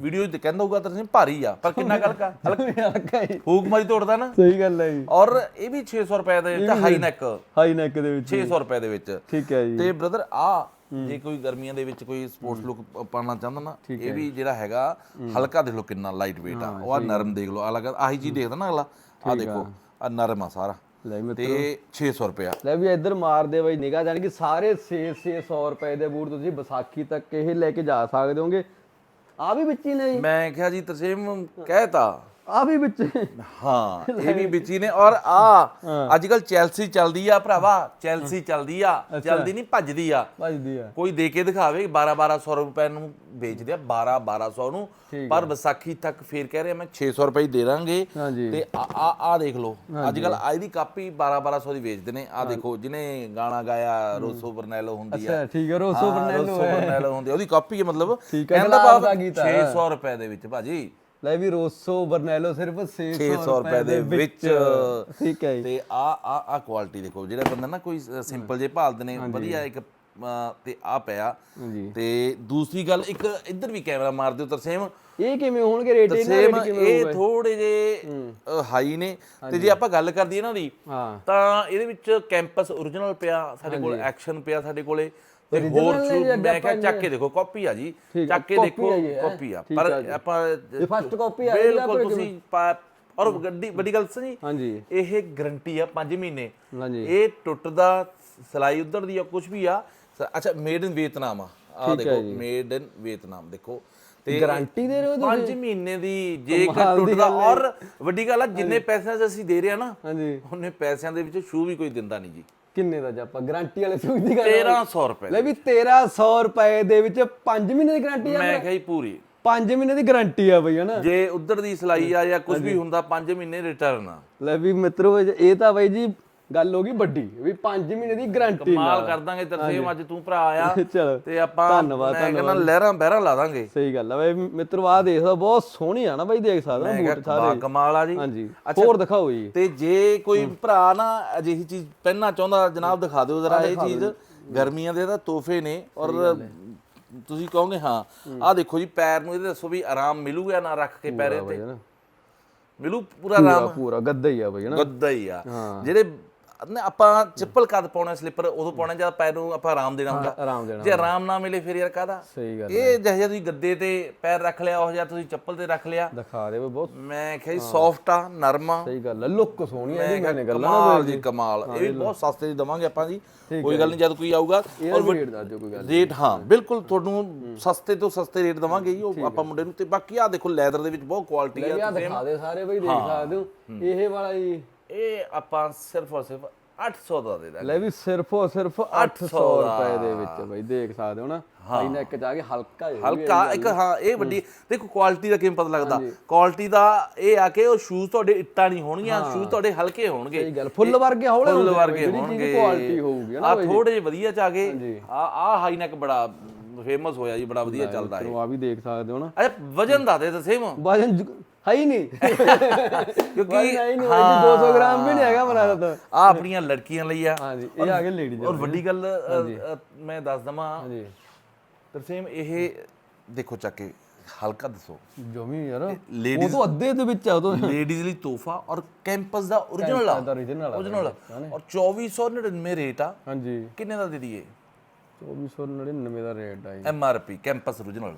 ਵੀਡੀਓ 'ਚ ਕਹਿੰਦਾ ਹੋਊਗਾ ਤੁਸੀਂ ਭਾਰੀ ਆ ਪਰ ਕਿੰਨਾ ਹਲਕਾ? ਹਲਕਾ ਹੀ। ਫੂਕ ਮਾਰੀ ਤੋੜਦਾ ਨਾ। ਸਹੀ ਗੱਲ ਹੈ ਜੀ। ਔਰ ਇਹ ਵੀ 600 ਰੁਪਏ ਦੇ ਵਿੱਚ ਹਾਈ ਨੈਕ ਹਾਈ ਨੈਕ ਦੇ ਵਿੱਚ 600 ਰੁਪਏ ਦੇ ਵਿੱਚ। ਠੀਕ ਹੈ ਜੀ। ਤੇ ਬ੍ਰਦਰ ਆ ਜੇ ਕੋਈ ਗਰਮੀਆਂ ਦੇ ਵਿੱਚ ਕੋਈ ਸਪੋਰਟਸ ਲੁੱਕ ਪਾਉਣਾ ਚਾਹੁੰਦਾ ਨਾ ਇਹ ਵੀ ਜਿਹੜਾ ਹੈਗਾ ਹਲਕਾ ਦੇਖ ਲਓ ਕਿੰਨਾ ਲਾਈਟ weight ਆ ਉਹ ਆ ਨਰਮ ਦੇਖ ਲਓ ਅਲੱਗ ਆਹੀ ਚੀਜ਼ ਦੇਖਦਾ ਨਾ ਅਗਲਾ। ਆ। ਦੇਖੋ ਆ ਨਰਮ ਆ ਸਾਰਾ। ਲੈ ਮੈਂ ਤੇ 600 ਰੁਪਿਆ ਲੈ ਵੀ ਇੱਧਰ ਮਾਰਦੇ ਬਾਈ ਨਿਗਾਹ ਜਾਣੀ ਕਿ ਸਾਰੇ 6 600 ਰੁਪਏ ਦੇ ਬੂਟ ਤੁਸੀਂ ਵਿਸਾਖੀ ਤੱਕ ਇਹ ਲੈ ਕੇ ਜਾ ਸਕਦੇ ਹੋਗੇ। ਆ ਵੀ ਵਿੱਚ ਹੀ ਨੇ ਜੀ। ਮੈਂ ਕਿਹਾ ਜੀ ਤਰਸੇਮ ਕਹਿਤਾ। ਆ ਵੀ ਵਿੱਚ ਹਾਂ ਇਹ ਵੀ ਵਿੱਚ ਹੀ ਨੇ ਔਰ ਆ ਅੱਜ ਕੱਲ ਚੈਲਸੀ ਚੱਲਦੀ ਆ ਭਰਾਵਾ ਚੈਲਸੀ ਚੱਲਦੀ ਆ ਚੱਲਦੀ ਨਹੀਂ ਭੱਜਦੀ ਆ। ਵੱਜਦੀ ਆ। ਕੋਈ ਦੇ ਕੇ ਦਿਖਾਵੇ 12 1200 ਰੁਪਏ ਨੂੰ ਵੇਚਦੇ ਆ 12 1200 ਨੂੰ ਪਰ ਵਿਸਾਖੀ ਤੱਕ ਫੇਰ ਕਹਿ ਰਹੇ ਮੈਂ 600 ਰੁਪਏ ਦੇ ਦਾਂਗੇ। ਤੇ ਆ ਆ ਦੇਖ ਲਓ ਅੱਜ ਕੱਲ ਅੱਜ ਦੀ ਕਾਪੀ 12 1200 ਦੀ ਵੇਚਦੇ ਨੇ। ਆ ਦੇਖੋ ਜਿਹਨੇ ਗਾਣਾ ਗਾਇਆ ਰੋਸੋ ਬਰਨੈਲੋ ਹੁੰਦੀ ਆ। ਅੱਛਾ ਠੀਕ ਹੈ ਰੋਸੋ ਹਾਂ, ਰੋਸੋ ਬਰਨੈਲੋ ਹੁੰਦੀ ਆ, ਉਹਦੀ ਕਾਪੀ ਹੈ ਮਤਲਬ ਕਹਿੰਦਾ ਗੁਲਾਬ ਭਾਵ ਦਾ ਗੀਤ ਆ। 600 ਰੁਪਏ ਦੇ ਵਿੱਚ ਭਾਜੀ। ਲੈ ਵੀ ਰੋਸੋ ਬਰਨੈਲੋ ਸਿਰਫ 600 600 ਰੁਪਏ ਦੇ ਵਿੱਚ। ਠੀਕ ਹੈ ਤੇ ਆ ਆ ਆ ਕੁਆਲਿਟੀ ਦੇਖੋ ਜਿਹੜਾ ਬੰਦਾ ਨਾ ਕੋਈ ਸਿੰਪਲ ਜੇ ਭਾਲਦੇ ਨੇ ਵਧੀਆ ਇੱਕ ਤੇ ਆ ਪਿਆ। ਤੇ ਦੂਸਰੀ ਗੱਲ ਇੱਕ ਇੱਧਰ ਵੀ ਕੈਮਰਾ ਮਾਰ ਦਿਓ ਤਰਸੇਮ। ਇਹ ਕਿਵੇਂ ਹੋਣਗੇ ਰੇਟ ਇਹਨਾਂ ਕਿਵੇਂ ਇਹ ਥੋੜੇ ਜੇ ਹਾਈ ਨੇ। ਤੇ ਜੇ ਆਪਾਂ ਗੱਲ ਕਰਦੀ ਇਹਨਾਂ ਦੀ ਤਾਂ ਇਹਦੇ ਵਿੱਚ ਕੈਂਪਸ origignal ਪਿਆ ਸਾਡੇ ਕੋਲ ਐਕਸ਼ਨ ਪਿਆ ਸਾਡੇ ਕੋਲੇ। ਤੇ ਹੋਰ ਨੇ ਸ਼ੂ ਜੀ ਮੈਂ ਕਿਹਾ ਚੱਕ ਕੇ ਦੇਖੋ ਕਾਪੀ ਆ ਜੀ। ਠੀਕ ਆ, ਚੱਕ ਕੇ copy ਦੇਖੋ ਆ ਜੀ, ਹੈਂ? ਕਾਪੀ ਆ। ਠੀਕ ਪਰ ਆ ਜੀ। ਆਪਾਂ ਇਹ first copy ਆ ਬਿਲਕੁਲ ਤੁਸੀਂ ਪਾ- ਔਰ ਗੱਡੀ ਵੱਡੀ ਗੱਲ ਜੀ ਹਾਂਜੀ। ਇਹ ਗਰੰਟੀ ਆ 5 ਮਹੀਨੇ। ਹਾਂਜੀ। ਇਹ ਟੁੱਟਦਾ ਸਲਾਈ ਉਧਰ ਦੀ ਆ ਕੁਝ ਵੀ ਆ ਸ- ਅੱਛਾ ਮੇਡ ਇਨ ਵੀਅਤਨਾਮ ਆ। ਆ ਦੇਖੋ ਮੇਡ ਇਨ ਵੀਅਤਨਾਮ ਦੇਖੋ। ਤੇ ਗਾਰੰਟੀ ਦੇ ਰਹੇ ਹੋ 5 ਮਹੀਨੇ ਦੀ ਜੇ ਇੱਕ ਕਮਾਲ ਦੀ ਟੁੱਟਦਾ ਗੱਲ ਹੈ। ਔਰ ਵੱਡੀ ਗੱਲ ਆ ਜਿੰਨੇ ਪੈਸਿਆਂ 'ਚ ਅਸੀਂ ਦੇ ਰਹੇ ਆ ਨਾ ਹਾਂਜੀ। ਉਹਨੇ ਪੈਸਿਆਂ ਦੇ ਵਿੱਚ ਸ਼ੂ ਵੀ ਕੋਈ ਦਿੰਦਾ ਨਹੀਂ ਜੀ। ਕਿੰਨੇ ਦਾ ਜੀ ਆਪਾਂ ਗਾਰੰਟੀ ਵਾਲੇ ਸੂਟ ਦੀ ਗੱਲ 1300 ਰੁਪਏ ਲੈ ਵੀ 1300 ਰੁਪਏ ਦੇ ਵਿੱਚ 5 ਮਹੀਨੇ ਦੀ ਗਾਰੰਟੀ ਆ ਮੈਂ ਕਹੀ ਪੂਰੀ। 5 ਮਹੀਨੇ ਦੀ ਗਾਰੰਟੀ ਆ ਬਈ ਹਨਾ? ਜੇ ਉਧਰ ਦੀ ਸਲਾਈ ਆ ਜਾਂ ਕੁਝ ਵੀ ਹੁੰਦਾ 5 ਮਹੀਨੇ ਰਿਟਰਨ ਲੈ ਵੀ ਮਿੱਤਰੋ ਇਹ ਤਾਂ ਬਈ ਜੀ ਗੱਲ ਹੋ ਗਈ ਵੱਡੀ ਵੀ 5 ਮਹੀਨੇ ਦੀ ਗਾਰੰਟੀ ਮਾਲ ਕਰ ਦਾਂਗੇ ਤਰਸੇਮ ਅੱਜ ਤੂੰ ਭਰਾ ਆ ਚਲੋ ਤੇ ਆਪਾਂ ਧੰਨਵਾਦ, ਮੈਂ ਕਹਿੰਦਾ ਲਹਿਰਾਂ ਬਹਿਰਾਂ ਲਾ ਦਾਂਗੇ। ਸਹੀ ਗੱਲ ਆ ਬਈ ਮਿੱਤਰੋ ਆ ਦੇਖ ਲਓ ਬਹੁਤ ਸੋਹਣੀ ਆ ਨਾ ਬਈ ਦੇਖ ਸਕਦਾ ਬੂਟ ਸਾਰੇ। ਕਮਾਲ ਆ ਜੀ। ਹਾਂਜੀ ਹੋਰ ਦਿਖਾਓ ਜੀ। ਤੇ ਜੇ ਕੋਈ ਭਰਾ ਨਾ ਅਜਿਹੀ ਚੀਜ਼ ਪਹਿਨਣਾ ਚਾਹੁੰਦਾ ਜਨਾਬ ਦਿਖਾ ਦਿਓ ਜ਼ਰਾ ਇਹ ਚੀਜ਼। ਗਰਮੀਆਂ ਦੇ ਤਾਂ ਤੋਹਫੇ ਨੇ ਔਰ ਤੁਸੀਂ ਕਹੋਗੇ ਹਾਂ। ਆਹ ਦੇਖੋ ਜੀ ਪੈਰ ਨੂੰ ਇਹਦੇ ਦੱਸੋ ਵੀ ਆਰਾਮ ਮਿਲੂਗਾ ਨਾ ਰੱਖ ਕੇ ਪੈਰੇ ਤੇ? ਮਿਲੂ ਪੂਰਾ ਆਰਾਮ? ਪੂਰਾ ਗੱਦਾ ਹੀ ਆ ਬਈ ਹਨਾ ਗੱਦਾ ਹੀ ਆ। ਜਿਹੜੇ ਨਾ ਆਪਾਂ ਚੱਪਲ ਕਦ ਪਾਉਣਾ ਸਲੀਪਰ ਉਦੋਂ ਪਾਉਣਾ ਜਦ ਪੈਰ ਨੂੰ ਆਪਾਂ ਆਰਾਮ ਦੇਣਾ ਹੁੰਦਾ ਆਰਾਮ ਦੇਣਾ ਜੇ ਆਰਾਮ ਨਾ ਮਿਲੇ ਫਿਰ ਯਾਰ ਸਹੀ ਗੱਲ ਇਹ ਜਿਹੋ ਤੁਸੀਂ ਗੱਦੇ ਤੇ ਪੈਰ ਰੱਖ ਲਿਆ ਉਹ ਜਿਹਾ ਤੁਸੀਂ ਚੱਪਲ ਤੇ ਰੱਖ ਲਿਆ ਦਿਖਾ ਦੇ ਬਈ ਬਹੁਤ ਮੈਂ ਕਿਹਾ ਜੀ ਸੌਫਟ ਆ ਨਰਮ ਆ ਸਹੀ ਗੱਲ ਆ ਲੁੱਕ ਸੋਹਣੀ ਆ ਜੀ ਮੈਨੇ ਗੱਲ ਕਮਾਲ ਜੀ ਕਮਾਲ ਇਹ ਵੀ ਬਹੁਤ ਸਸਤੇ ਦੀ ਦਵਾਂਗੇ ਆਪਾਂ ਜੀ ਕੋਈ ਗੱਲ ਨਹੀਂ ਜਦ ਕੋਈ ਆਊਗਾ ਔਰ ਰੇਟ ਦੱਸ ਦਿਓ ਕੋਈ ਗੱਲ ਰੇਟ ਹਾਂ ਬਿਲਕੁਲ ਤੁਹਾਨੂੰ ਸਸਤੇ ਤੋਂ ਸਸਤੇ ਰੇਟ ਦਵਾਂਗੇ ਜੀ ਉਹ ਆਪਾਂ ਮੁੰਡੇ ਨੂੰ ਤੇ ਬਾਕੀ ਆ ਦੇਖੋ ਲੈਦਰ ਦੇ ਵਿੱਚ ਬਹੁਤ ਕੁਆਲਿਟੀ ਆ ਆ ਦਿਖਾ ਦੇ ਸਾਰੇ ਬਈ ਦੇਖ ਸਕਦੇ ਹੋ ਇਹ ਵਾਲਾ ਜੀ ਇਹ ਆਪਾਂ ਸਿਰਫ ਔਰ ਸਿਰਫ 800 ਦਾ ਦੇ ਦਾਂਗੇ। ਲੈ ਵੀ ਸਿਰਫ ਔਰ ਸਿਰਫ 800 ਰੁਪਏ ਦੇ ਵਿੱਚ ਬਈ ਦੇਖ ਸਕਦੇ ਹੋ ਨਾ? ਭਾਈ ਨੇ ਇੱਕ ਜਾ ਕੇ ਹਲਕਾ ਹਲਕਾ ਇੱਕ ਹਾਂ ਇਹ ਵੱਡੀ ਦੇਖੋ ਕੁਆਲਿਟੀ ਦਾ ਕਿਵੇਂ ਪਤਾ ਲੱਗਦਾ? ਕੁਆਲਿਟੀ ਦਾ ਇਹ ਆ ਕਿ ਉਹ ਸ਼ੂਜ਼ ਤੁਹਾਡੇ ਇੱਟਾਂ ਨਹੀਂ ਹੋਣਗੀਆਂ ਸ਼ੂਜ਼ ਤੁਹਾਡੇ ਹਲਕੇ ਹੋਣਗੇ। ਸਹੀ ਗੱਲ। ਫੁੱਲ ਵਰਗੇ ਹੌਲੇ ਫੁੱਲ ਵਰਗੇ ਹੋਣਗੇ। ਕੁਆਲਿਟੀ ਹੋਊਗੀ ਨਾ ਆ ਥੋੜੇ ਜਿਹੇ ਵਧੀਆ ਚ ਆ ਗਏ ਆ ਆ ਹਾਈ ਨੈਕ ਬੜਾ ਫੇਮਸ ਹੋਇਆ ਜੀ ਬੜਾ ਵਧੀਆ ਚੱਲਦਾ ਹੈ ਆ ਵੀ ਦੇਖ ਸਕਦੇ ਹੋ ਨਾ। ਅੱਛਾ ਵਜਨ ਦੱਸ ਦੇ ਤਾਂ ਸੇਮ ਵਜਨ ਹੈ ਹੀ ਨਹੀਂ। ਕਿਉਂਕਿ ਨਹੀਂ ਬਾਈ ਜੀ, 200 ਗ੍ਰਾਮ ਵੀ ਨਹੀਂ ਹੈਗਾ ਬਣਾ ਤਾਂ ਆ ਆਪਣੀਆਂ ਲੜਕੀਆਂ ਲਈ ਆ। ਹਾਂਜੀ ਇਹ ਆ ਗਏ ਲੇਡੀਜ਼ ਔਰ ਵੱਡੀ ਗੱਲ ਮੈਂ ਦੱਸ ਦਵਾਂ ਹਾਂਜੀ। ਤਰਸੇਮ ਇਹ ਦੇਖੋ ਚੱਕ ਕੇ ਹਲਕਾ ਦੱਸੋ। ਜਮੀ ਯਾਰ ਉਹ ਤੋਂ ਅੱਧੇ ਦੇ ਵਿੱਚ ਆ ਉਹ ਤੋਂ ਲੇਡੀਜ਼ ਲਈ ਤੋਹਫਾ ਔਰ ਕੈਂਪਸ ਦਾ origignal ਆ। ਦਾ origignal ਔਰ 2499 ਰੇਟ ਆ। ਹਾਂਜੀ। ਕਿੰਨੇ ਦਾ ਦੇ ਦਈਏ 2499 ਦਾ ਰੇਟ ਆ M R P campus origignal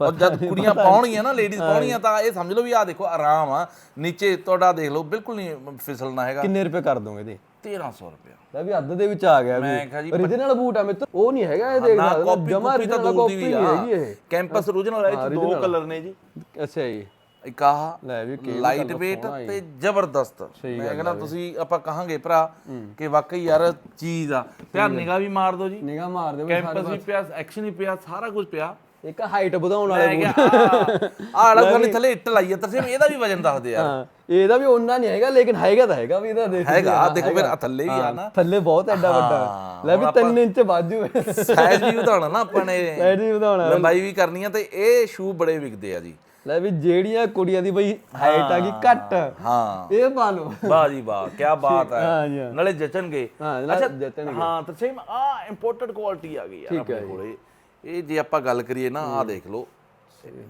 ਔਰ ਜਦ ਕੁੜੀਆਂ ਪਾਉਣਗੀਆਂ ਨਾ ਲੇਡੀਜ਼ ਪਾਉਣਗੀਆਂ ਤਾਂ ਇਹ ਸਮਝ ਲਓ ਵੀ ਆ ਦੇਖੋ ਆਰਾਮ ਆ। ਨੀਚੇ ਤੁਹਾਡਾ ਦੇਖ ਲਓ ਬਿਲਕੁਲ ਨਹੀਂ ਫਿਸਲਣਾ ਹੈਗਾ। ਕਿੰਨੇ ਰੁਪਏ ਕਰ ਦੋਗੇ ਇਹਦੇ 1300 ਰੁਪਏ ਲੈ ਵੀ ਅੱਧ ਦੇ ਵਿੱਚ ਆ ਗਿਆ ਵੀ। ਮੈਂ ਕਿਹਾ ਜੀ origignal ਬੂਟ ਆ ਮਿੱਤਰ ਉਹ ਨਹੀਂ ਹੈਗਾ ਇਹ ਦੇਖ ਕਾਪੀ ਜਮਾ ਕਾਪੀ ਤਾਂ ਆ ਨਹੀਂ ਹੈਗੀ ਇਹ। ਕੈਂਪਸ origignal ਹੈ ਇਹ ਦੋ ਕਲਰ ਨੇ ਜੀ। ਅੱਛਾ ਜੀ। ਇੱਕ ਆਹ ਲੈ ਵੀ ਕੀ ਲਾਈਟ weight ਤੇ ਜ਼ਬਰਦਸਤ। ਮੈਂ ਕਹਿੰਦਾ ਤੁਸੀਂ ਆਪਾਂ ਕਹਾਂਗੇ ਭਰਾ ਕਿ ਵਾਕਈ ਯਾਰ ਚੀਜ਼ ਆ। ਧਿਆਨ ਨਿਗਾਹ ਵੀ ਮਾਰ ਦਿਓ ਜੀ। ਨਿਗਾਹ ਮਾਰ ਦੇ ਬਈ ਕੈਂਪਸ ਵੀ ਪਿਆ ਐਕਸ਼ਨ ਵੀ ਪਿਆ ਸਾਰਾ ਕੁਝ ਪਿਆ। ਇੱਕ ਹਾਈਟ ਵਧਾਉਣ ਵਾਲੇ ਮੈਂ ਕਿਹਾ ਆ ਆਲਾ ਖਾਲੀ ਥੱਲੇ ਇੱਟ ਲਾਈ ਆ ਤਰਸੇਮ ਇਹਦਾ ਵੀ ਵਜਨ ਦੱਸ ਦੇ ਯਾਰ। ਹਾਂ ਇਹਦਾ ਵੀ ਉਹਨਾਂ ਨਹੀਂ ਹੈਗਾ ਲੇਕਿਨ ਹੈਗਾ ਤਾਂ ਹੈਗਾ ਵੀ ਇਹਦਾ ਦੇਖ ਹੈਗਾ ਆ ਦੇਖੋ ਫਿਰ ਆ ਥੱਲੇ ਵੀ ਆ ਨਾ। ਥੱਲੇ ਬਹੁਤ ਐਡਾ ਵੱਡਾ। ਲੈ ਵੀ 3 ਇੰਚ ਹੈ। ਸਾਈਜ਼ ਵੀ ਵਧਾਉਣਾ ਨਾ ਆਪਾਂ ਨੇ। ਸਾਈਡ ਵੀ ਵਧਾਉਣਾ। ਲੰਬਾਈ ਵੀ ਕਰਨੀ ਆ ਤੇ ਇਹ ਸ਼ੂ ਬੜੇ ਵਿਕਦੇ ਆ ਜੀ। ਲੈ ਵੀ ਜਿਹੜੀਆਂ ਕੁੜੀਆਂ ਦੀ ਬਈ ਹਾਈਟ ਆ ਗਈ ਘੱਟ। ਹਾਂ। ਇਹ ਪਾ ਲਓ। ਵਾਹ ਜੀ ਵਾਹ ਕੀ ਬਾਤ ਹੈ। ਹਾਂ। ਨਾਲੇ ਜਚਣਗੇ। ਜਚਣਗੇ। ਹਾਂ ਤਰਸੇਮ ਆ ਇੰਪੋਰਟਡ ਕੁਆਲਿਟੀ ਆ ਗਈ ਯਾਰ ਆਪਣੇ ਕੋਲੇ। ਇਹ ਜੇ ਆਪਾਂ ਗੱਲ ਕਰੀਏ ਨਾ ਆ ਦੇਖ ਲਓ।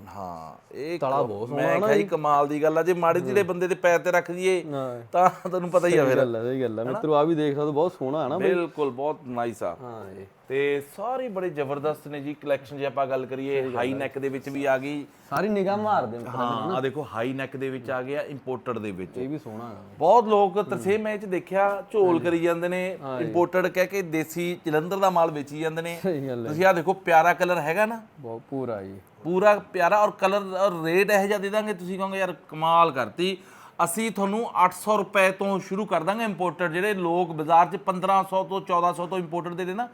ਹਾਂ ਇਹ ਤਲਾ ਬਹੁਤ ਮੈਂ ਕਿਹਾ ਜੀ ਕਮਾਲ ਦੀ ਗੱਲ ਆ ਜੇ ਮਾੜੇ ਜਿਹੜੇ ਬੰਦੇ ਦੇ ਪੈਰ ਤੇ ਰੱਖ ਦਈਏ ਹਾਂ ਤਾਂ ਤੁਹਾਨੂੰ ਪਤਾ ਹੀ ਆ ਫਿਰ। ਗੱਲ ਹੈ ਸਹੀ ਗੱਲ ਹੈ ਮਿੱਤਰੋ ਆ ਵੀ ਦੇਖ ਸਕਦੇ ਹੋ, ਬਹੁਤ ਸੋਹਣਾ ਹੈ ਨਾ ਬਿਲਕੁਲ ਬਹੁਤ ਨਾਈਸ ਆ। ਹਾਂ ਜੀ। ਤੇ ਸਾਰੇ ਬੜੇ ਜ਼ਬਰਦਸਤ ਨੇ ਜੀ ਕਲੈਕਸ਼ਨ ਜੇ ਆਪਾਂ ਗੱਲ ਕਰੀਏ ਹਾਈ ਨੈਕ ਦੇ ਵਿੱਚ ਵੀ ਆ ਗਈ। ਸਾਰੀ ਨਿਗਾਹ ਮਾਰਦੇ ਨੇ ਹਾਂ ਆ ਦੇਖੋ ਹਾਈ ਨੈਕ ਦੇ ਵਿੱਚ ਆ ਗਿਆ ਇੰਪੋਰਟਡ ਦੇ ਵਿੱਚ। ਇਹ ਵੀ ਸੋਹਣਾ ਹੈ ਬਹੁਤ ਲੋਕ ਤਰਸੇਮ ਮੈਚ ਦੇਖਿਆ ਝੋਲ ਕਰੀ ਜਾਂਦੇ ਨੇ ਇੰਪੋਰਟਡ ਕਹਿ ਕੇ ਦੇਸੀ ਜਲੰਧਰ ਦਾ ਮਾਲ ਵੇਚੀ ਜਾਂਦੇ ਨੇ। ਤੁਸੀਂ ਆ ਦੇਖੋ ਪਿਆਰਾ ਕਲਰ ਹੈਗਾ ਨਾ। ਬਹੁਤ ਪੂਰਾ ਜੀ। ਪੂਰਾ ਪਿਆਰਾ ਔਰ ਕਲਰ ਔਰ ਰੇਟ ਇਹੋ ਜਿਹਾ ਦੇ ਦਾਂਗੇ ਤੁਸੀਂ ਕਹੋਗੇ ਯਾਰ ਕਮਾਲ ਕਰਤੀ। ਅਸੀਂ ਤੁਹਾਨੂੰ 800 ਰੁਪਏ ਤੋਂ ਸ਼ੁਰੂ ਕਰ ਦਾਂਗੇ ਇੰਪੋਰਟਡ ਜਿਹੜੇ ਲੋਕ ਬਾਜ਼ਾਰ 'ਚ 1500 ਤੋਂ 1400 ਤੋਂ ਇੰਪੋਰਟਡ ਦੇ ਨਾ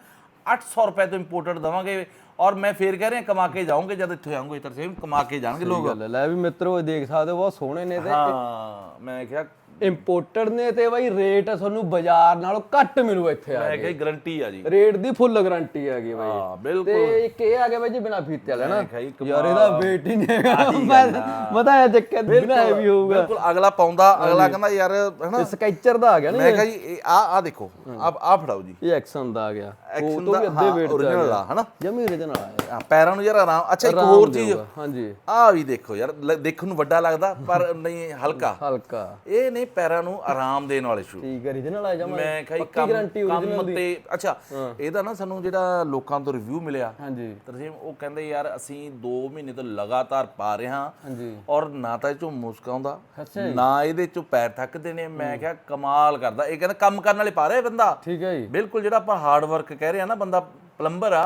800 ਰੁਪਏ ਤੋਂ ਇੰਪੋਰਟਡ ਦਵਾਂਗੇ। ਔਰ ਮੈਂ ਫੇਰ ਕਹਿ ਰਿਹਾ ਕਮਾ ਕੇ ਜਾਓਗੇ ਜਦ ਇੱਥੇ ਆਉਂਗੇ ਤਰਸੇਮ ਕਮਾ ਕੇ ਜਾਣਗੇ ਲੋਕ। ਲੈ ਵੀ ਮਿੱਤਰੋ ਇਹ ਦੇਖ ਸਕਦੇ ਹੋ ਬਹੁਤ ਸੋਹਣੇ ਨੇ ਤੇ ਹਾਂ ਮੈਂ ਕਿਹਾ ਇੰਪੋਰਟਡ ਨੇ ਤੇ ਬਈ ਰੇਟ ਤੁਹਾਨੂੰ ਬਾਜ਼ਾਰ ਨਾਲੋਂ ਘੱਟ ਮਿਲੂ ਇੱਥੇ ਆ ਮੈਂ ਕਿਹਾ ਗਰੰਟੀ ਆ ਜੀ। ਰੇਟ ਦੀ ਫੁੱਲ ਗਾਰੰਟੀ ਹੈਗੀ ਬਈ। ਹਾਂ ਬਿਲਕੁਲ। ਤੇ ਇੱਕ ਇਹ ਆ ਗਿਆ ਬਈ ਜੀ ਬਿਨਾ ਫੀਤੇ ਵਾਲਾ ਨਾ। ਕਿਹਾ ਜੀ ਯਾਰ ਇਹਦਾ weight ਹੀ ਨਹੀਂ ਹੈਗਾ। ਮੈਂ ਪਤਾ ਹੈ ਚੱਕਰ ਬਿਨਾ ਵੀ ਹੋਊਗਾ। ਬਿਲਕੁਲ ਅਗਲਾ ਪਾਉਂਦਾ ਅਗਲਾ ਕਹਿੰਦਾ ਯਾਰ ਹਨਾ? ਸਕੈਚਰ ਦਾ ਆ ਗਿਆ ਨਾ ਮੈਂ ਕਿਹਾ ਜੀ ਆ ਆ ਦੇਖੋ ਆ ਆ ਫੜਾਓ ਜੀ। ਇਹ ਐਕਸ਼ਨ ਦਾ ਆ ਗਿਆ। ਐਕਸ਼ਨ ਤੋਂ ਦਾ ਵੀ ਅੱਧੇ weight ਆ original ਗਿਆ। ਆ ਹਨਾ? ਜਮੀ original ਆ ਇਹ। ਆ, ਪੈਰਾਂ ਨੂੰ ਯਾਰ ਆਰਾਮ ਅੱਛਾ ਇੱਕ ਹੋਰ ਚੀਜ਼ ਹਾਂਜੀ। ਆ ਵੀ ਦੇਖੋ ਯਾਰ ਲ- ਦੇਖਣ ਨੂੰ ਵੱਡਾ ਲੱਗਦਾ ਪਰ ਨਹੀਂ ਹਲਕਾ। ਹਲਕਾ। ਇਹ ਨੇ ਪੈਰਾਂ ਨੂੰ ਆਰਾਮ ਦੇਣ ਵਾਲੇ ਸ਼ੂ ਠੀਕ ਹੈ original ਆ ਜਮਾ ਮੈਂ ਕਹੀ ਪੱਕੀ ਕੰਮ ਗਾਰੰਟੀ ਕੰਮ ਤੇ ਅੱਛਾ ਇਹਦਾ ਨਾ ਸਾਨੂੰ ਜਿਹੜਾ ਲੋਕਾਂ ਤੋਂ ਰਿਵਿਊ ਮਿਲਿਆ। ਹਾਂਜੀ। ਤਰਜੀਮ ਉਹ ਕਹਿੰਦੇ ਯਾਰ ਅਸੀਂ 2 ਮਹੀਨੇ ਤੋਂ ਲਗਾਤਾਰ ਪਾ ਰਹੇ ਹਾਂ ਹਾਂਜੀ। ਔਰ ਨਾ ਤਾਂ ਇਹ ਚੋਂ ਮੁਸਕ ਆਉਂਦਾ ਨਾ ਇਹਦੇ ਚੋਂ ਪੈਰ ਥੱਕਦੇ ਨੇ ਮੈਂ ਕਿਹਾ ਕਮਾਲ ਕਰਦਾ। ਇਹ ਕਹਿੰਦਾ ਕੰਮ ਕਰਨ ਵਾਲੇ ਪਾ ਰਿਹਾ ਬੰਦਾ। ਠੀਕ ਹੈ ਜੀ। ਬਿਲਕੁਲ ਜਿਹੜਾ ਆਪਾਂ ਹਾਰਡ ਵਰਕ ਕਹਿ ਰਹੇ ਆ ਨਾ ਬੰਦਾ ਪਲੰਬਰ ਆ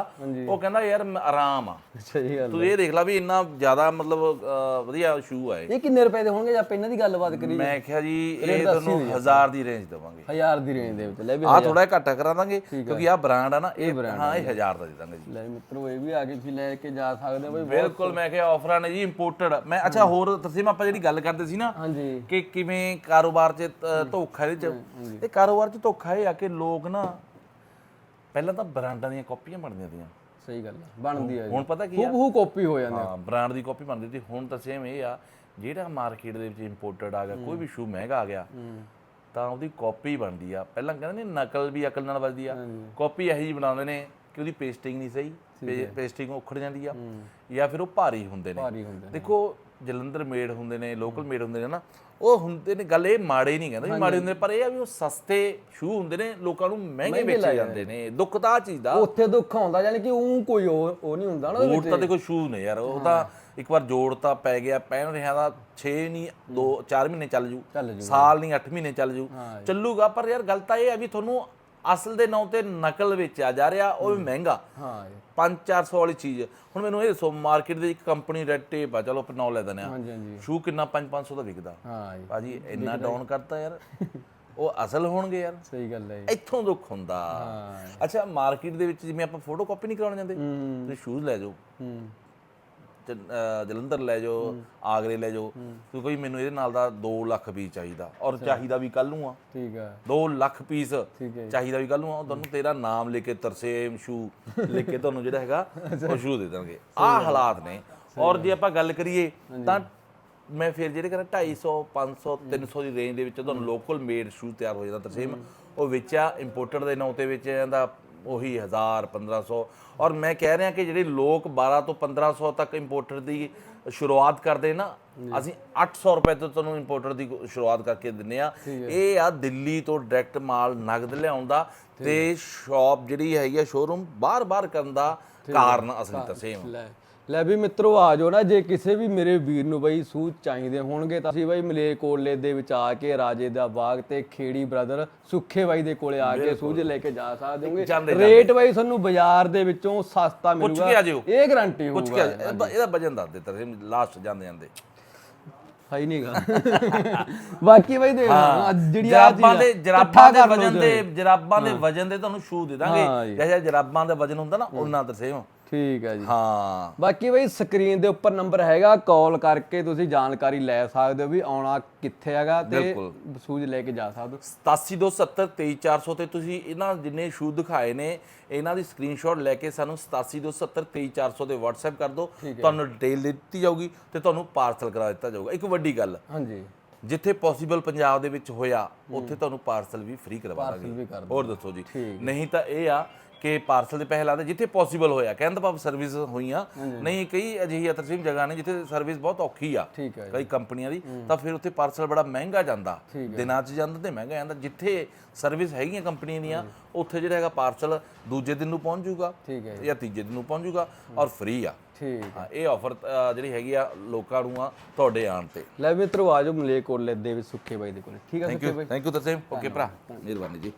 ਉਹ ਕਹਿੰਦਾ ਯਾਰ ਮੈਂ ਆਰਾਮ ਆ। ਸਹੀ ਗੱਲ ਤੂੰ ਇਹ ਦੇਖ ਲੈ ਵੀ ਇੰਨਾ ਜ਼ਿਆਦਾ ਮਤਲਬ ਅਹ, ਵਧੀਆ ਸ਼ੂ ਆ ਇਹ। ਇਹ ਕਿੰਨੇ ਰੁਪਏ ਦੇ ਹੋਣਗੇ ਜੇ ਆਪਾਂ ਇਹਨਾਂ ਦੀ ਗੱਲਬਾਤ ਕਰੀਏ? ਮੈਂ ਕਿਹਾ ਜੀ ਇਹ ਤੁਹਾਨੂੰ 1000 ਦੀ ਰੇਂਜ ਦੇਵਾਂਗੇ। ਹਜ਼ਾਰ ਦੀ ਰੇਂਜ ਦੇ ਵਿੱਚ। ਲੈ ਵੀ ਆ ਥੋੜਾ ਘੱਟਾ ਕਰਾ ਦਾਂਗੇ ਕਿਉਂਕਿ ਆ ਬ੍ਰਾਂਡ ਆ ਨਾ ਇਹ ਹਾਂ ਇਹ 1000 ਦਾ ਦੇ ਦਾਂਗੇ ਜੀ। ਲੈ ਮਿੱਤਰੋ ਇਹ ਵੀ ਆ ਕੇ ਤੁਸੀਂ ਲੈ ਕੇ ਜਾ ਸਕਦੇ ਹੋ ਬਈ ਬਿਲਕੁਲ ਮੈਂ ਕਿਹਾ ਆਫਰਾਂ ਨੇ ਜੀ ਇੰਪੋਰਟਡ ਮੈਂ ਅੱਛਾ ਹੋਰ ਤਸੀਮ ਆਪਾਂ ਜਿਹੜੀ ਗੱਲ ਕਰਦੇ ਸੀ ਨਾ ਹਾਂਜੀ। ਕਿ ਕਿਵੇਂ ਕਾਰੋਬਾਰ 'ਚ ਅ, ਧੋਖਾ ਇਹਦੇ 'ਚ। ਇਹ ਕਾਰੋਬਾਰ 'ਚ ਧੋਖਾ ਇਹ ਆ ਕਿ ਲੋਕ ਨਾ ਪਹਿਲਾਂ ਤਾਂ ਬ੍ਰਾਂਡਾਂ ਦੀਆਂ ਕਾਪੀਆਂ ਬਣਦੀਆਂ ਤੀਆਂ। ਸਹੀ ਗੱਲ ਆ ਬਣਦੀ ਆ ਹੁਣ ਪਤਾ ਕੀ ਆ? ਹੂ ਕਾਪੀ ਹੋ ਜਾਂਦੇ ਹਾਂ ਬ੍ਰਾਂਡ ਦੀ ਕਾਪੀ ਬਣਦੀ ਸੀ। ਹੁਣ ਤਾਂ ਸੇਮ ਇਹ ਆ ਜਿਹੜਾ ਮਾਰਕੀਟ ਦੇ ਵਿੱਚ ਇੰਪੋਰਟਡ ਆ ਗਿਆ ਕੋਈ ਵੀ ਸ਼ੂ ਮਹਿੰਗਾ ਆ ਗਿਆ ਤਾਂ ਉਹਦੀ ਕਾਪੀ ਬਣਦੀ ਆ। ਪਹਿਲਾਂ ਕਹਿੰਦੇ ਨੇ ਨਕਲ ਵੀ ਅਕਲ ਨਾਲ ਵੱਜਦੀ ਆ। ਕਾਪੀ ਇਹੋ ਜਿਹੀ ਬਣਾਉਂਦੇ ਨੇ ਕਿ ਉਹਦੀ ਪੇਸਟਿੰਗ ਨਹੀਂ ਸਹੀ ਪੇਸਟਿੰਗ ਉਖੜ ਜਾਂਦੀ ਆ ਜਾਂ ਫਿਰ ਉਹ ਭਾਰੀ ਹੁੰਦੇ ਨੇ। ਦੇਖੋ ਜਲੰਧਰ ਮੇਡ ਹੁੰਦੇ ਨੇ ਲੋਕਲ ਮੇਡ ਹੁੰਦੇ ਨੇ ਨਾ ਉਹ ਹੁੰਦੇ ਨੇ ਗੱਲ ਇਹ ਮਾੜੇ ਨਹੀਂ ਕਹਿੰਦਾ ਵੀ ਮਾੜੇ ਹੁੰਦੇ ਪਰ ਇਹ ਆ ਵੀ ਉਹ ਸਸਤੇ ਸ਼ੂ ਹੁੰਦੇ ਨੇ ਲੋਕਾਂ ਨੂੰ ਮਹਿੰਗੇ ਵੇਚੇ ਜਾਂਦੇ ਨੇ ਦੁੱਖ ਤਾਂ ਚੀਜ਼ ਦਾ। ਉੱਥੇ ਦੁੱਖ ਆਉਂਦਾ ਯਾਨੀ ਕਿ ਉਹ ਕੋਈ ਉਹ ਉਹ ਨਹੀਂ ਹੁੰਦਾ ਨਾ ਬੂਟ ਤਾਂ ਦੇਖੋ ਸ਼ੂ ਨੇ ਯਾਰ ਉਹ ਤਾਂ ਇੱਕ ਵਾਰ ਜੋੜ ਤਾਂ ਪੈ ਗਿਆ ਪਹਿਨ ਰਿਹਾ ਦਾ 6 ਨਹੀਂ 2 4 ਮਹੀਨੇ ਚੱਲ ਜੂ। ਸਾਲ ਨਹੀਂ 8 ਮਹੀਨੇ ਚੱਲ ਜੂ। ਚੱਲੂਗਾ ਪਰ ਯਾਰ ਗੱਲ ਤਾਂ ਇਹ ਹੈ ਵੀ ਤੁਹਾਨੂੰ ਅਸਲ ਦੇ ਨਾਂ ਤੇ ਨਕਲ ਵੇਚਿਆ ਜਾ ਰਿਹਾ ਉਹ ਵੀ ਮਹਿੰਗਾ। ਹਾਂ। ਜੀ। 5-400 ਵਾਲੀ ਚੀਜ਼। ਹੁਣ ਮੈਨੂੰ ਇਹ ਦੱਸੋ ਮਾਰਕੀਟ ਦੇ ਇੱਕ ਕੰਪਨੀ ਰੈਡ ਟੇਪ ਆ ਚਲੋ ਆਪਾਂ ਨਾਂ ਲੈ ਦਿੰਦੇ ਆ ਹਾਂਜੀ ਹਾਂਜੀ। ਸ਼ੂ ਕਿੰਨਾ? 5-500 ਦਾ ਵਿਕਦਾ। ਹਾਂ ਜੀ। ਭਾਜੀ ਇੰਨਾ ਡਾਊਨ ਕਰਤਾ ਯਾਰ। ਉਹ ਅਸਲ ਹੋਣਗੇ ਯਾਰ। ਸਹੀ ਗੱਲ ਹੈ ਜੀ। ਇੱਥੋਂ ਦੁੱਖ ਹੁੰਦਾ। ਅੱਛਾ ਮਾਰਕੀਟ ਦੇ ਵਿੱਚ ਜਿਵੇਂ ਆਪਾਂ ਫੋਟੋ ਕਾਪੀ ਨਹੀਂ ਕਰਾਉਣ ਜਾਂਦੇ ਤੁਸੀਂ ਸ਼ੂਜ਼ ਲੈ ਜਾਓ। ਜਲੰਧਰ ਲੈ ਜਾਓ ਆਗਰੇ ਲੈ ਜਾਓ ਤੂੰ ਕੋਈ ਮੈਨੂੰ ਇਹਦੇ ਨਾਲ ਦਾ 2 ਲੱਖ ਪੀਸ ਚਾਹੀਦਾ ਔਰ ਚਾਹੀਦਾ ਵੀ ਕੱਲ ਨੂੰ ਆ। ਠੀਕ ਆ। 2 ਲੱਖ ਪੀਸ ਚਾਹੀਦਾ ਵੀ ਕੱਲ ਨੂੰ ਆ ਤੁਹਾਨੂੰ ਤੇਰਾ ਨਾਮ ਲਿਖ ਕੇ ਤਰਸੇਮ ਸ਼ੂ ਲਿਖ ਕੇ ਤੁਹਾਨੂੰ ਜਿਹੜਾ ਹੈਗਾ ਉਹ ਸ਼ੂ ਦੇ ਦੇਣਗੇ। ਆਹ ਹਾਲਾਤ ਨੇ। ਔਰ ਜੇ ਆਪਾਂ ਗੱਲ ਕਰੀਏ ਤਾਂ ਮੈਂ ਫਿਰ ਜਿਹੜੇ ਕਹਿੰਦਾ 250 500 300 ਦੀ ਰੇਂਜ ਦੇ ਵਿੱਚ ਤੁਹਾਨੂੰ ਲੋਕਲ ਮੇਡ ਸ਼ੂ ਤਿਆਰ ਹੋ ਜਾਂਦਾ ਤਰਸੇਮ। ਉਹ ਵਿੱਚ ਆ ਇੰਪੋਰਟਡ ਦੇ ਨਾਂ ਤੇ ਵਿੱਚ ਜਾਂਦਾ ਉਹੀ 1000 1500 ਔਰ ਮੈਂ ਕਹਿ ਰਿਹਾ ਕਿ ਜਿਹੜੇ ਲੋਕ 12 ਤੋਂ 1500 ਤੱਕ ਇੰਪੋਰਟਰ ਦੀ ਸ਼ੁਰੂਆਤ ਕਰਦੇ ਨਾ ਅਸੀਂ 800 ਰੁਪਏ ਤੋਂ ਤੁਹਾਨੂੰ ਇੰਪੋਰਟਰ ਦੀ ਸ਼ੁਰੂਆਤ ਕਰਕੇ ਦਿੰਨੇ ਆ ਇਹ ਆ ਦਿੱਲੀ ਤੋਂ ਡਾਇਰੈਕਟ ਮਾਲ ਨਗਦ ਲਿਆਉਣ ਦਾ ਤੇ ਸ਼ਾਪ ਜਿਹੜੀ ਹੈਗੀ ਆ ਸ਼ੋਰੂਮ ਬਾਰ-ਬਾਰ ਕਰਨ ਦਾ ਕਾਰਨ ਅਸਲੀ ਤਰਸੇਮ ਲੈ ਵੀ ਮਿੱਤਰੋ ਆ ਜਾਓ ਨਾ ਜੇ ਕਿਸੇ ਵੀ ਮੇਰੇ ਵੀਰ ਨੂੰ ਬਈ ਸੂਟ ਚਾਹੀਦੇ ਹੋਣਗੇ ਤਾਂ ਅਸੀਂ ਬਈ ਮਲੇਕੋਟਲੇ ਦੇ ਵਿੱਚ ਆ ਕੇ ਰਾਜੇ ਦਾ ਬਾਗ ਤੇ ਖੇੜੀ ਬ੍ਰਦਰ ਸੁੱਖੇ ਬਾਈ ਦੇ ਕੋਲੇ ਆ ਕੇ ਸੂਝ ਲੈ ਕੇ ਜਾ ਸਕਦੇ ਹੋਗੇ। ਰੇਟ ਬਈ ਤੁਹਾਨੂੰ ਬਾਜ਼ਾਰ ਦੇ ਵਿੱਚੋਂ ਸਸਤਾ ਮਿਲੂਗਾ। ਇਹ ਗਾਰੰਟੀ ਪੁੱਛ ਹੋਊਗਾ। ਕੇ ਇਹਦਾ ਵਜਨ ਦੱਸ ਦੇ ਤਰਸੇਮ ਲਾਸਟ ਜਾਂਦੇ ਜਾਂਦੇ। ਹੈ ਹੀ ਨਹੀਂਗਾ ਬਾਕੀ ਬਈ ਆਹ ਜਿਹੜੀ ਆ ਜਰਾਬਾਂ ਦੇ ਜਰਾਬਾਂ ਦੇ ਵਜਨ ਦੇ ਜਰਾਬਾਂ ਦੇ ਵਜਨ ਦੇ ਤੁਹਾਨੂੰ ਸ਼ੂ ਦੇ ਹਾਂ ਦਾਂਗੇ। ਜਿਹੜਾ ਜਰਾਬਾਂ ਦਾ ਵਜਨ ਹੁੰਦਾ ਨਾ ਉਹਨਾਂ ਤਰਸੇਮ ਠੀਕ ਹੈ ਜੀ। ਹਾਂ। ਬਾਕੀ ਬਈ ਸਕਰੀਨ ਦੇ ਉੱਪਰ ਨੰਬਰ ਹੈਗਾ ਕਾਲ ਕਰਕੇ ਤੁਸੀਂ ਜਾਣਕਾਰੀ ਲੈ ਸਕਦੇ ਹੋ ਵੀ ਆਉਣਾ ਕਿੱਥੇ ਹੈਗਾ ਤੇ। ਸੂਝ ਲੈ ਕੇ ਜਾ ਸਕਦੇ ਹੋ। 8727233400 ਤੇ ਤੁਸੀਂ ਇਹਨਾਂ ਜਿੰਨੇ ਸ਼ੂ ਦਿਖਾਏ ਨੇ ਇਹਨਾਂ ਦੀ ਸਕਰੀਨਸ਼ਾਟ ਲੈ ਕੇ ਸਾਨੂੰ 8727233400 ਤੇ WhatsApp ਕਰ ਦਿਓ। ਤੁਹਾਨੂੰ ਡਿਟੇਲ ਦਿੱਤੀ ਜਾਊਗੀ ਤੇ ਤੁਹਾਨੂੰ ਪਾਰਸਲ ਕਰਾ ਦਿੱਤਾ ਜਾਊਗਾ। ਇੱਕ ਵੱਡੀ ਗੱਲ ਹਾਂਜੀ। ਜਿੱਥੇ ਪੋਸੀਬਲ ਪੰਜਾਬ ਦੇ ਵਿੱਚ ਹੋਇਆ ਉੱਥੇ ਤੁਹਾਨੂੰ ਪਾਰਸਲ ਵੀ ਫ੍ਰੀ ਕਰਵਾ ਦਾਂਗੇ। ਹੋਰ ਦੱਸੋ ਜੀ। ਨਹੀਂ ਤਾਂ ਇਹ ਆ ਕਿ ਪਾਰਸਲ ਦੇ ਪੈਸੇ ਲਾਦੇ ਜਿੱਥੇ ਪੋਸੀਬਲ ਹੋਇਆ। ਕਹਿੰਦਾ ਭਾਵ ਸਰਵਿਸ ਹੋਈਆਂ। ਨਹੀਂ ਕਈ ਅਜਿਹੀ ਤਰਸੀਮ ਜਗ੍ਹਾ ਨੇ ਜਿੱਥੇ ਸਰਵਿਸ ਬਹੁਤ ਔਖੀ ਆ। ਕਈ ਕੰਪਨੀਆਂ ਦੀ। ਤਾਂ ਫਿਰ ਉੱਥੇ ਪਾਰਸਲ ਬੜਾ ਮਹਿੰਗਾ ਜਾਂਦਾ। ਦਿਨਾਂ 'ਚ ਜਾਂਦਾ ਤੇ ਮਹਿੰਗਾ ਜਾਂਦਾ। ਜਿੱਥੇ ਸਰਵਿਸ ਹੈਗੀਆਂ ਕੰਪਨੀਆਂ ਦੀਆਂ ਉੱਥੇ ਜਿਹੜਾ ਹੈਗਾ ਪਾਰਸਲ ਦੂਜੇ ਦਿਨ ਨੂੰ ਪਹੁੰਚ ਜਾਊਗਾ ਜਾਂ। ਤੀਜੇ ਦਿਨ ਨੂੰ ਪਹੁੰਚ ਜਾਊਗਾ ਔਰ ਫ੍ਰੀ ਆ। ਠੀਕ ਹਾਂ ਇਹ ਆਫਰ ਜਿਹੜੀ ਹੈਗੀ ਆ ਲੋਕਾਂ ਨੂੰ ਆ ਤੁਹਾਡੇ ਆਣ ਤੇ। ਲੈ ਮਿੱਤਰੋ ਆਜੋ ਮਲੇਕੋਟਲੇ ਦੇ ਵਿੱਚ ਸੁੱਖੇ ਬਾਈ ਦੇ ਕੋਲੇ। ਠੀਕ thank Sukhe by. Thank you Tarsem. Okay ਭਰਾ ਮਿਹਰਬਾਨੀ ਜੀ।